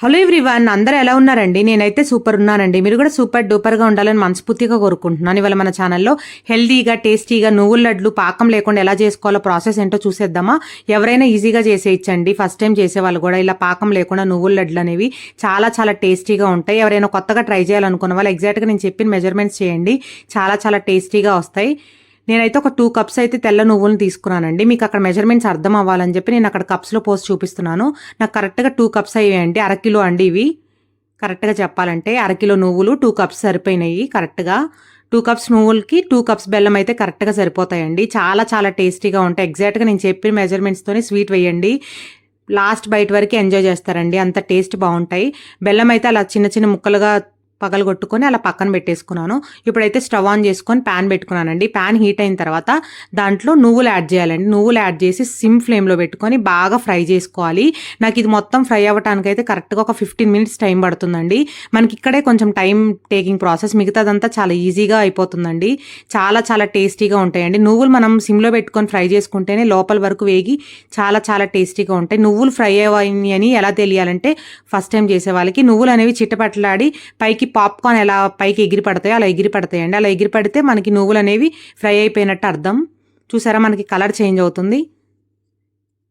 Hello everyone అందరూ ఎలా ఉన్నారండి? నేనైతే సూపర్ ఉన్నానండి. మీరు కూడా సూపర్ డూపర్గా ఉండాలని మనస్ఫూర్తిగా కోరుకుంటున్నాను. ఇవాళ మన ఛానల్లో హెల్తీగా టేస్టీగా నువ్వుల లడ్లు పాకం లేకుండా ఎలా చేసుకోవాలో ప్రాసెస్ ఏంటో చూసేద్దామా? ఎవరైనా ఈజీగా చేసేయచ్చండి. ఫస్ట్ టైం చేసే వాళ్ళు కూడా ఇలా పాకం లేకుండా నువ్వుల లడ్లు అనేవి చాలా చాలా టేస్టీగా ఉంటాయి. ఎవరైనా కొత్తగా ట్రై చేయాలనుకున్న వాళ్ళు ఎగ్జాక్ట్గా నేను చెప్పిన మెజర్మెంట్స్ చేయండి. చాలా చాలా టేస్టీగా వస్తాయి. నేనైతే ఒక టూ కప్స్ అయితే తెల్ల నువ్వులను తీసుకున్నానండి. మీకు అక్కడ మెజర్మెంట్స్ అర్థం అవ్వాలని చెప్పి నేను అక్కడ కప్స్లో పోసి చూపిస్తున్నాను. నాకు కరెక్ట్గా టూ కప్స్ అయ్యాయండి అరకిలో అండి. ఇవి. కరెక్ట్గా చెప్పాలంటే అరకిలో నువ్వులు టూ కప్స్ సరిపోయినాయి కరెక్ట్గా టూ కప్స్ నువ్వులకి టూ కప్స్ బెల్లం అయితే కరెక్ట్గా సరిపోతాయండి. చాలా చాలా టేస్టీగా ఉంటాయి. ఎగ్జాక్ట్గా నేను చెప్పిన మెజర్మెంట్స్తోనే స్వీట్ వేయండి. లాస్ట్ బయట వరకు ఎంజాయ్ చేస్తారండి. అంత టేస్ట్ బాగుంటాయి. బెల్లం అయితే అలా చిన్న చిన్న ముక్కలుగా పగలగొట్టుకొని అలా పక్కన పెట్టేసుకున్నాను. ఇప్పుడైతే స్టవ్ ఆన్ చేసుకొని ప్యాన్ పెట్టుకున్నానండి. ప్యాన్ హీట్ అయిన తర్వాత దాంట్లో నువ్వులు యాడ్ చేయాలండి. నువ్వులు యాడ్ చేసి సిమ్ ఫ్లేమ్లో పెట్టుకొని బాగా ఫ్రై చేసుకోవాలి. నాకు ఇది మొత్తం ఫ్రై అవ్వడానికి అయితే కరెక్ట్గా ఒక ఫిఫ్టీన్ మినిట్స్ టైం పడుతుందండి. మనకి ఇక్కడే కొంచెం టైం టేకింగ్ ప్రాసెస్. మిగతాదంతా చాలా ఈజీగా అయిపోతుందండి. చాలా చాలా టేస్టీగా ఉంటాయండి. నువ్వులు మనం సిమ్లో పెట్టుకొని ఫ్రై చేసుకుంటేనే లోపల వరకు వేగి చాలా చాలా టేస్టీగా ఉంటాయి. నువ్వులు ఫ్రై అయ్యాయి అని ఎలా తెలియాలంటే ఫస్ట్ టైం చేసే వాళ్ళకి నువ్వులు అనేవి చిట్టపట్లాడి పైకి పాప్కార్న్ ఎలా పైకి ఎగిరి పడతాయో అలా ఎగిరి పడతాయండి అలా ఎగిరి పడితే మనకి నువ్వులు అనేవి ఫ్రై అయిపోయినట్టు అర్థం. చూసారా? మనకి కలర్ చేంజ్ అవుతుంది.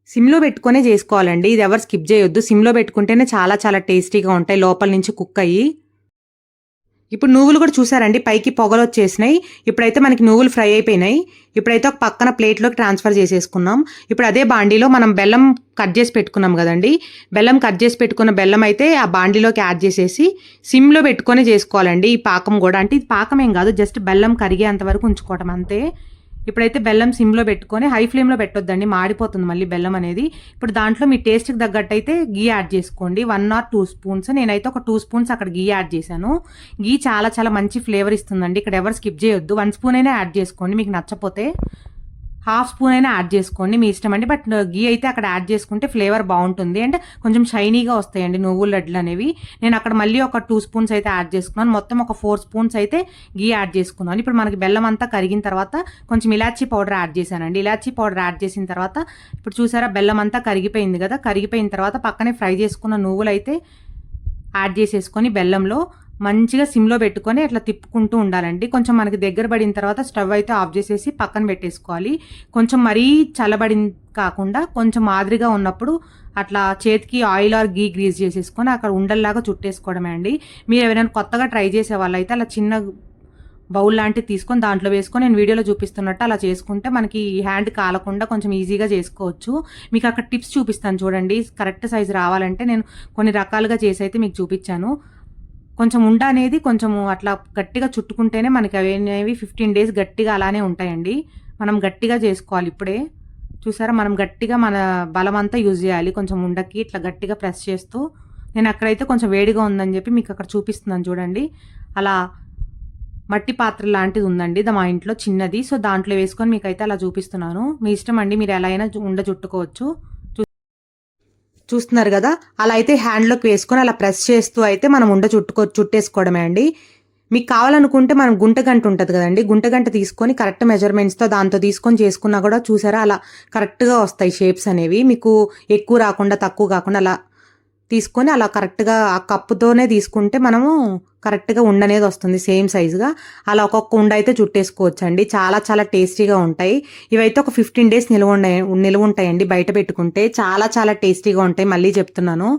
సిమ్లో పెట్టుకునే చేసుకోవాలండి. ఇది ఎవరు స్కిప్ చేయొద్దు. సిమ్లో పెట్టుకుంటేనే చాలా చాలా టేస్టీగా ఉంటాయి. లోపల నుంచి కుక్ అయ్యి. ఇప్పుడు నువ్వులు కూడా చూసారండి? పైకి పొగలు వచ్చేసినాయి. ఇప్పుడైతే మనకి నువ్వులు ఫ్రై అయిపోయినాయి. ఇప్పుడైతే ఒక పక్కన ప్లేట్లోకి ట్రాన్స్ఫర్ చేసేసుకున్నాం. ఇప్పుడు అదే బాండీలో మనం బెల్లం కట్ చేసి పెట్టుకున్నాం కదండి? బెల్లం కట్ చేసి పెట్టుకున్న బెల్లం అయితే ఆ బాండీలోకి యాడ్ చేసేసి సిమ్లో పెట్టుకొని చేసుకోవాలండి ఈ పాకం కూడా. అంటే ఇది పాకం ఏం కాదు జస్ట్ బెల్లం కరిగేంత వరకు ఉంచుకోవటం అంతే. ఇప్పుడైతే బెల్లం సిమ్లో పెట్టుకొని హై ఫ్లేమ్లో పెట్టొద్దండి మాడిపోతుంది మళ్ళీ బెల్లం అనేది. ఇప్పుడు దాంట్లో మీ టేస్ట్కి తగ్గట్టు అయితే గీ యాడ్ చేసుకోండి. One or two spoons. నేనైతే ఒక టూ స్పూన్స్ అక్కడ గీ యాడ్ చేశాను. గీ చాలా చాలా మంచి ఫ్లేవర్ ఇస్తుందండి. ఇక్కడ ఎవరు స్కిప్ చేయొద్దు. వన్ స్పూన్ అయినా యాడ్ చేసుకోండి మీకు నచ్చపోతే. హాఫ్ స్పూన్ అయినా యాడ్ చేసుకోండి. మీ ఇష్టం అండి. బట్ గీ అయితే అక్కడ యాడ్ చేసుకుంటే ఫ్లేవర్ బాగుంటుంది. అండ్ కొంచెం షైనీగా వస్తాయండి నువ్వుల లడ్లు అనేవి. నేను అక్కడ మళ్ళీ ఒక టూ స్పూన్స్ అయితే యాడ్ చేసుకున్నాను. మొత్తం ఒక ఫోర్ స్పూన్స్ అయితే గీ యాడ్ చేసుకున్నాను. ఇప్పుడు మనకి బెల్లం అంతా కరిగిన తర్వాత కొంచెం ఇలాచీ పౌడర్ యాడ్ చేశానండి. ఇలాచీ పౌడర్ యాడ్ చేసిన తర్వాత ఇప్పుడు చూసారా బెల్లం అంతా కరిగిపోయింది కదా. కరిగిపోయిన తర్వాత పక్కనే ఫ్రై చేసుకున్న నువ్వులు అయితే యాడ్ చేసేసుకొని బెల్లంలో మంచిగా సిమ్లో పెట్టుకొని అట్లా తిప్పుకుంటూ ఉండాలండి. కొంచెం మనకి దగ్గర పడిన తర్వాత స్టవ్ అయితే ఆఫ్ చేసేసి పక్కన పెట్టేసుకోవాలి. కొంచెం మరీ చల్లబడి కాకుండా కొంచెం మాదిరిగా ఉన్నప్పుడు అట్లా చేతికి ఆయిల్ ఆర్ గీ గ్రీజ్ చేసేసుకొని అక్కడ ఉండల్లాగా చుట్టేసుకోవడమే అండి. మీరు ఎవరైనా కొత్తగా ట్రై చేసే వాళ్ళైతే అలా చిన్న బౌల్ లాంటివి తీసుకొని దాంట్లో వేసుకొని నేను వీడియోలో చూపిస్తున్నట్టు అలా చేసుకుంటే మనకి హ్యాండ్ కాలకుండా కొంచెం ఈజీగా చేసుకోవచ్చు. మీకు అక్కడ టిప్స్ చూపిస్తాను చూడండి. కరెక్ట్ సైజ్ రావాలంటే నేను కొన్ని రకాలుగా చేసి అయితే మీకు చూపించాను. కొంచెం ఉండ అనేది కొంచెం అట్లా గట్టిగా చుట్టుకుంటేనే మనకి అవి అనేవి ఫిఫ్టీన్ డేస్ గట్టిగా అలానే ఉంటాయండి. మనం గట్టిగా చేసుకోవాలి ఇప్పుడే. చూసారా? మనం గట్టిగా మన బలం అంతా యూజ్ చేయాలి. కొంచెం ఉండకి ఇట్లా గట్టిగా ప్రెస్ చేస్తూ. నేను అక్కడైతే కొంచెం వేడిగా ఉందని చెప్పి మీకు అక్కడ చూపిస్తున్నాను చూడండి. అలా మట్టి పాత్ర లాంటిది ఉందండి. మా ఇంట్లో చిన్నది. సో దాంట్లో వేసుకొని మీకు అయితే అలా చూపిస్తున్నాను. మీ ఇష్టం అండి. మీరు ఎలా అయినా ఉండ చుట్టుకోవచ్చు. చూస్తున్నారు కదా? అలా అయితే హ్యాండ్లోకి వేసుకొని అలా ప్రెస్ చేస్తూ అయితే మనం ఉండ చుట్టుకో చుట్టేసుకోవడమే అండి. మీకు కావాలనుకుంటే మనం గుంటగంట ఉంటుంది కదండి. గుంటగంట తీసుకొని కరెక్ట్ మెజర్మెంట్స్తో దాంతో తీసుకొని చేసుకున్నా కూడా చూసారా? అలా కరెక్ట్గా వస్తాయి షేప్స్ అనేవి. మీకు ఎక్కువ రాకుండా తక్కువ కాకుండా అలా తీసుకొని అలా కరెక్ట్గా ఆ కప్పుతోనే తీసుకుంటే మనము కరెక్ట్గా ఉండనేది వస్తుంది సేమ్ సైజుగా. అలా ఒక్కొక్క ఉండ అయితే చుట్టేసుకోవచ్చు అండి చాలా చాలా టేస్టీగా ఉంటాయి. ఇవైతే ఒక ఫిఫ్టీన్ డేస్ నిల్వ నిల్వ ఉంటాయండి బయట పెట్టుకుంటే. చాలా చాలా టేస్టీగా ఉంటాయి మళ్ళీ చెప్తున్నాను.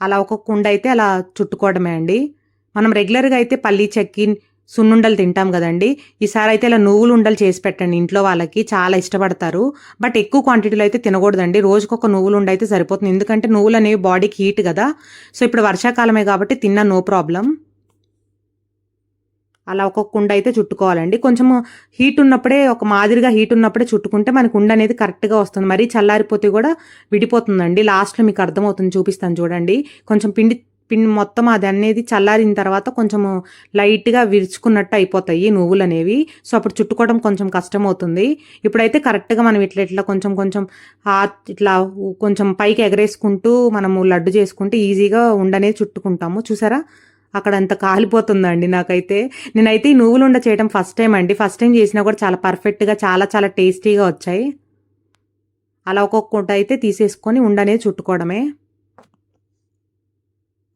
అలా ఒక్కొక్క ఉండ అయితే అలా చుట్టుకోవడమే అండి. మనం రెగ్యులర్గా అయితే పల్లీ చెక్కి సున్నుండలు తింటాం కదండి. ఈసారి అయితే ఇలా నువ్వులు ఉండలు చేసి పెట్టండి. ఇంట్లో వాళ్ళకి చాలా ఇష్టపడతారు. బట్ ఎక్కువ క్వాంటిటీలో అయితే తినకూడదండి. రోజుకొక నువ్వులు ఉండ అయితే సరిపోతుంది. ఎందుకంటే నువ్వులు అనేవి బాడీకి హీట్ కదా. సో ఇప్పుడు వర్షాకాలమే కాబట్టి తిన్నా నో ప్రాబ్లం. అలా ఒక్కొక్క కుండ అయితే చుట్టుకోవాలండి. కొంచెం హీట్ ఉన్నప్పుడే ఒక మాదిరిగా హీట్ ఉన్నప్పుడే చుట్టుకుంటే మనకు ఉండ అనేది కరెక్ట్గా వస్తుంది. మరీ చల్లారిపోతే కూడా విడిపోతుందండి. లాస్ట్లో మీకు అర్థమవుతుంది. చూపిస్తాను చూడండి. కొంచెం పిండి పిండి మొత్తం అది అనేది చల్లారిన తర్వాత కొంచెము లైట్గా విరుచుకున్నట్టు అయిపోతాయి నువ్వులు అనేవి. సో అప్పుడు చుట్టుకోవడం కొంచెం కష్టం అవుతుంది ఇప్పుడైతే కరెక్ట్గా మనం ఇట్లా ఇట్లా కొంచెం కొంచెం ఇట్లా కొంచెం పైకి ఎగరేసుకుంటూ మనము లడ్డు చేసుకుంటే ఈజీగా ఉండనేది చుట్టుకుంటాము. చూసారా? అక్కడ అంత కాలిపోతుందండి నాకైతే. నేనైతే ఈ నువ్వులు ఉండ చేయడం ఫస్ట్ టైం అండి. ఫస్ట్ టైం చేసినా కూడా చాలా పర్ఫెక్ట్గా చాలా చాలా టేస్టీగా వచ్చాయి. అలా ఒక్కొక్కటి అయితే తీసేసుకొని ఉండనేది చుట్టుకోవడమే.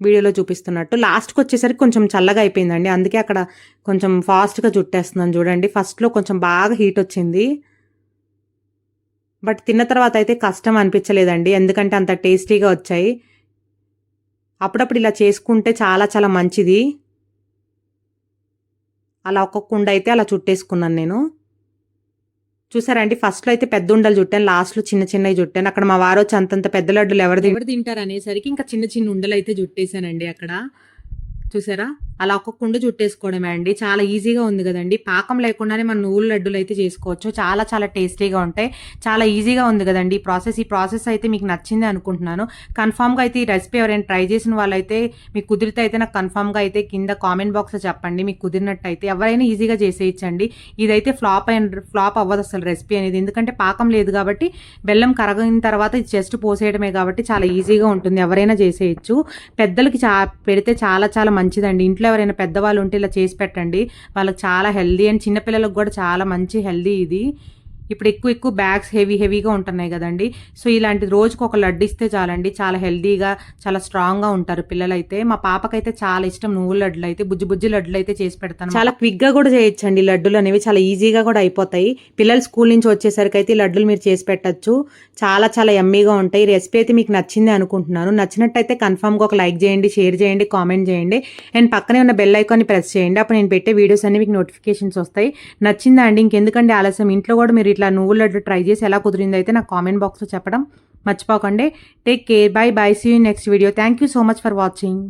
వీడియోలో చూపిస్తున్నట్టు. లాస్ట్కి వచ్చేసరికి కొంచెం చల్లగా అయిపోయిందండి. అందుకే అక్కడ కొంచెం ఫాస్ట్గా చుట్టేస్తున్నాను చూడండి. ఫస్ట్లో కొంచెం బాగా హీట్ వచ్చింది. బట్ తిన్న తర్వాత అయితే కష్టం అనిపించలేదండి. ఎందుకంటే అంత టేస్టీగా వచ్చాయి. అప్పుడప్పుడు ఇలా చేసుకుంటే చాలా చాలా మంచిది. అలా ఒక్కొక్క కుండ అయితే అలా చుట్టేసుకున్నాను నేను. చూసారండి ఫస్ట్లో అయితే పెద్ద ఉండలు చుట్టాను లాస్ట్లో చిన్న చిన్నవి చుట్టాను అక్కడ మా వారు వచ్చి అంతంత పెద్ద లడ్డులు ఎవరు ఎవరు తింటారు అనేసరికి ఇంకా చిన్న చిన్న ఉండలు అయితే చుట్టేశానండి అక్కడ. చూసారా? అలా ఒక్కొక్క కుండ చుట్టేసుకోవడమే అండి. చాలా ఈజీగా ఉంది కదండి. పాకం లేకుండానే మనం నువ్వుల లడ్డూలు అయితే చేసుకోవచ్చు. చాలా చాలా టేస్టీగా ఉంటాయి. చాలా ఈజీగా ఉంది కదండి ఈ ప్రాసెస్. ఈ ప్రాసెస్ అయితే మీకు నచ్చింది అనుకుంటున్నాను. కన్ఫామ్గా అయితే ఈ రెసిపీ ఎవరైనా ట్రై చేసిన వాళ్ళైతే మీకు కుదిరితే అయితే నాకు కన్ఫామ్గా అయితే కింద కామెంట్ బాక్స్లో చెప్పండి. మీకు కుదిరినట్టయితే ఎవరైనా ఈజీగా చేసేయచ్చండి. ఇదైతే ఫ్లాప్ అయిన ఫ్లాప్ అవ్వదు అసలు రెసిపీ అనేది. ఎందుకంటే పాకం లేదు కాబట్టి బెల్లం కరగిన తర్వాత ఇది జస్ట్ పోసేయడమే కాబట్టి చాలా ఈజీగా ఉంటుంది. ఎవరైనా చేసేయచ్చు. పెద్దలకి చా పెడితే చాలా చాలా మంచిదండి. ఇంట్లో ఎవరైనా పెద్దవాళ్ళు ఉంటే ఇలా చేసి పెట్టండి. వాళ్ళకి చాలా హెల్దీ అండ్ చిన్నపిల్లలకు కూడా చాలా మంచి హెల్దీ ఇది. ఇప్పుడు ఎక్కువ ఎక్కువ బ్యాగ్స్ హెవీ హెవీగా ఉంటున్నాయి కదండి. సో ఇలాంటి రోజుకు ఒక లడ్డు ఇస్తే చాలండి. చాలా హెల్దీగా చాలా స్ట్రాంగ్గా ఉంటారు పిల్లలైతే. మా పాపకైతే చాలా ఇష్టం నువ్వుల లడ్డులు అయితే బుజ్జి బుజ్జి లడ్డులు అయితే చేసి పెడతాను. చాలా క్విక్గా కూడా చేయొచ్చండి లడ్డులు అనేవి. చాలా ఈజీగా కూడా అయిపోతాయి. పిల్లలు స్కూల్ నుంచి వచ్చేసరికి అయితే ఈ లడ్డులు మీరు చేసి పెట్టచ్చు. చాలా చాలా ఎమ్మీగా ఉంటాయి. రెసిపీ అయితే మీకు నచ్చింది అనుకుంటున్నాను. నచ్చినట్టయితే కన్ఫామ్గా ఒక లైక్ చేయండి షేర్ చేయండి కామెంట్ చేయండి. అండ్ పక్కనే ఉన్న బెల్ ఐకాన్ని ప్రెస్ చేయండి. అప్పుడు నేను పెట్టే వీడియోస్ అన్ని మీకు నోటిఫికేషన్స్ వస్తాయి. నచ్చిందా అండి? ఇంకెందుకండి ఆలస్యం? ఇంట్లో కూడా మీరు ఇట్లా నువ్వుల లడ్డు ట్రై చేసి ఎలా కుదిరిందో అయితే నాకు కామెంట్ బాక్స్లో చెప్పడం మర్చిపోకండి. Take care bye bye see you next video thank you so much for watching